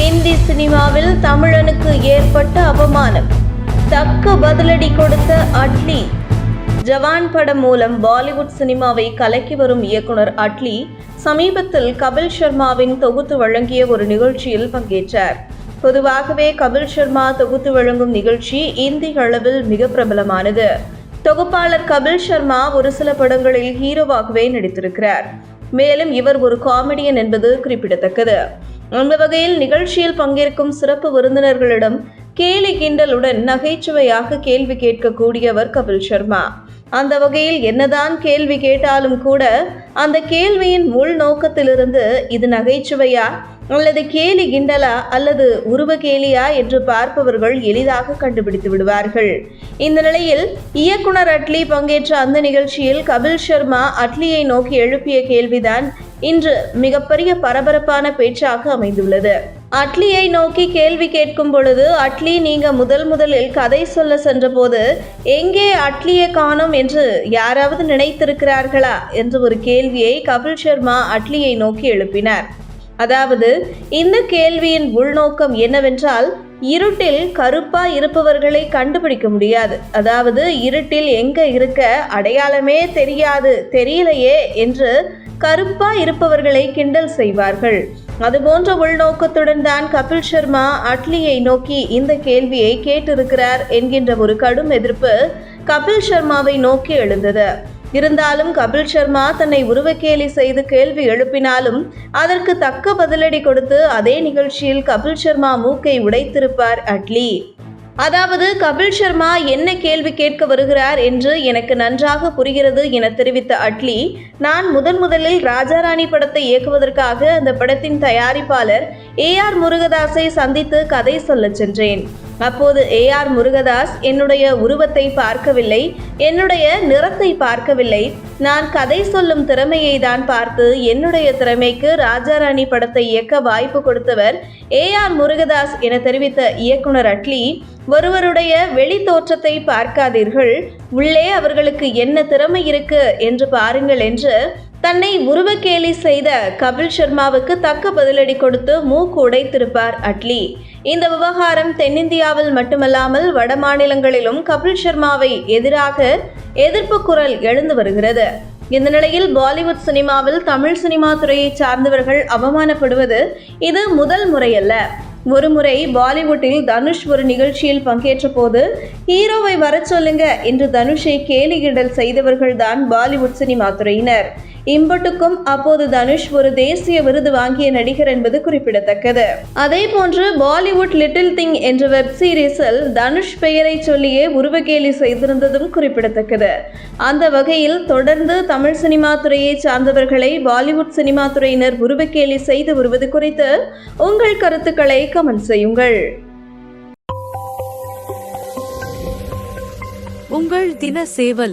ஹிந்தி சினிமாவில் தமிழனுக்கு ஏற்பட்ட அவமானம். தக்க பதிலடி கொடுத்த அட்லி. ஜவான் படம் மூலம் பாலிவுட் சினிமாவை கலக்கி வரும் இயக்குனர் அட்லி சமீபத்தில் கபில் சர்மாவின் தொகுத்து வழங்கிய ஒரு நிகழ்ச்சியில் பங்கேற்றார். பொதுவாகவே கபில் சர்மா தொகுத்து வழங்கும் நிகழ்ச்சி இந்திய அளவில் மிக பிரபலமானது. தொகுப்பாளர் கபில் சர்மா ஒரு சில படங்களில் ஹீரோவாகவே நடித்திருக்கிறார். மேலும் இவர் ஒரு காமெடியன் என்பது குறிப்பிடத்தக்கது. அந்த வகையில் நிகழ்ச்சியில் பங்கேற்கும் சிறப்பு விருந்தினர்களிடம் கேலி கிண்டலுடன் நகைச்சுவையாக கேள்வி கேட்கக்கூடியவர் கபில் சர்மா. அந்த வகையில் என்னதான் கேள்வி கேட்டாலும் கூட அந்த கேள்வியின் உள் நோக்கத்திலிருந்து இது நகைச்சுவையா அல்லது கேலி கிண்டலா அல்லது உருவ கேலியா என்று பார்ப்பவர்கள் எளிதாக கண்டுபிடித்து விடுவார்கள். இந்த நிலையில் இயக்குனர் அட்லி பங்கேற்ற அந்த நிகழ்ச்சியில் கபில் சர்மா அட்லியை நோக்கி எழுப்பிய கேள்விதான் இன்று மிகப்பெரிய பரபரப்பான பேச்சாக அமைந்துள்ளது. அட்லியை நோக்கி கேள்வி கேட்கும் பொழுது அட்லி நீங்க முதல் முதலில் கதை சொல்ல சென்றபோது எங்கே அட்லியை காணோம் என்று யாராவது நினைத்திருக்கிறார்களா? என்ற ஒரு கேள்வியை கபில் சர்மா அட்லியை நோக்கி எழுப்பினார். அதாவது இந்த கேள்வியின் உள்நோக்கம் என்னவென்றால் இருட்டில் கருப்பா இருப்பவர்களை கண்டுபிடிக்க முடியாது. அதாவது இருட்டில் எங்க இருக்க அடையாளமே தெரியாது தெரியலையே என்று கருப்பா இருப்பவர்களை கிண்டல் செய்வார்கள். அதுபோன்ற உள்நோக்கத்துடன் தான் கபில் சர்மா அட்லியை நோக்கி இந்த கேள்வியை கேட்டிருக்கிறார் என்கின்ற ஒரு கடும் எதிர்ப்பு கபில் சர்மாவை நோக்கி எழுந்தது. இருந்தாலும் கபில் சர்மா தன்னை உருவக்கேலி செய்து கேள்வி எழுப்பினாலும் அதற்கு தக்க பதிலடி கொடுத்து அதே நிகழ்ச்சியில் கபில் சர்மா மூக்கை உடைத்திருப்பார் அட்லி. அதாவது கபில் சர்மா என்ன கேள்வி கேட்க வருகிறார் என்று எனக்கு நன்றாக புரிகிறது என தெரிவித்த அட்லி நான் முதன் முதலில் ராஜாராணி படத்தை இயக்குவதற்காக அந்த படத்தின் தயாரிப்பாளர் ஏ ஆர் முருகதாஸை சந்தித்து கதை சொல்லச் சென்றேன். அப்போது ஏ ஆர் முருகதாஸ் என்னுடைய உருவத்தை பார்க்கவில்லை என்னுடைய நிறத்தை பார்க்கவில்லை. நான் கதை சொல்லும் திறமையை தான் பார்த்து என்னுடைய திறமைக்கு ராஜாராணி படத்தை இயக்க வாய்ப்பு கொடுத்தவர் ஏ ஆர் முருகதாஸ் என தெரிவித்த இயக்குனர் அட்லி ஒருவருடைய வெளி தோற்றத்தை பார்க்காதீர்கள் உள்ளே அவர்களுக்கு என்ன திறமை இருக்கு என்று பாருங்கள் என்று தன்னை உருவக்கேலி செய்த கபில் சர்மாவுக்கு தக்க பதிலடி கொடுத்து மூக்கு உடைத்திருப்பார் அட்லி. இந்த விவகாரம் தென்னிந்தியாவில் மட்டுமல்லாமல் வட மாநிலங்களிலும் கபில் சர்மாவை எதிராக எதிர்ப்பு குரல் எழுந்து வருகிறது. இந்த நிலையில் பாலிவுட் சினிமாவில் தமிழ் சினிமா துறையை சார்ந்தவர்கள் அவமானப்படுவது இது முதல் முறையல்ல. ஒருமுறை பாலிவுட்டில் தனுஷ் ஒரு நிகழ்ச்சியில் பங்கேற்ற போது ஹீரோவை வரச் சொல்லுங்க என்று தனுஷை கேலிகிடல் செய்தவர்கள்தான் பாலிவுட் சினிமா துறையினர். இம்பட்டுக்கும் அப்போது தனுஷ் ஒரு தேசிய விருது வாங்கிய நடிகர் என்பது குறிப்பிடத்தக்கது. அதே போன்று பாலிவுட் லிட்டில் திங் என்ற வெப் சீரிஸில் தனுஷ் பெயரை சொல்லியே உருவகேலி செய்திருந்ததும் குறிப்பிடத்தக்கது. அந்த வகையில் தொடர்ந்து தமிழ் சினிமா துறையை சார்ந்தவர்களை பாலிவுட் சினிமா துறையினர் உருவகேலி செய்து வருவது குறித்து உங்கள் கருத்துக்களை கமெண்ட் செய்யுங்கள். உங்கள் தின சேவல்